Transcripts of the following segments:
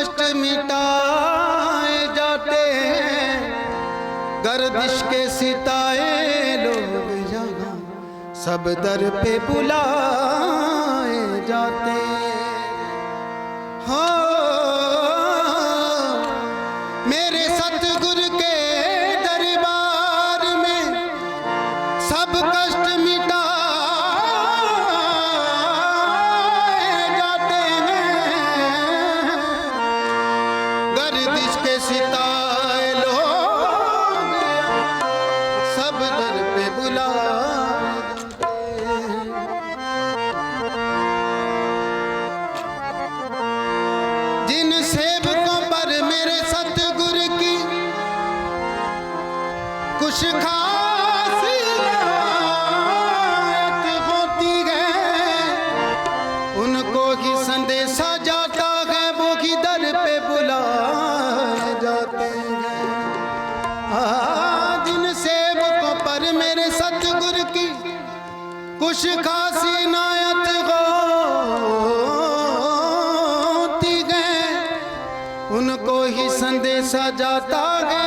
कष्ट मिटाए जाते हैं गर्दिश के सिताए लोग यहाँ सब दर पे बुलाए जाते हो मेरे सतगुरु के दरबार में सब कष्ट मिटाए कुछ खास आयत होती है उनको ही संदेशा जाता है वो ही दर पे बुलाए जाते हैं आ, जिन सेवकों पर मेरे सतगुरु की कुछ खासी नायत होती है उनको ही संदेशा जाता है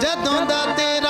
ਜਦੋਂ ਦਾ ਤੇਰਾ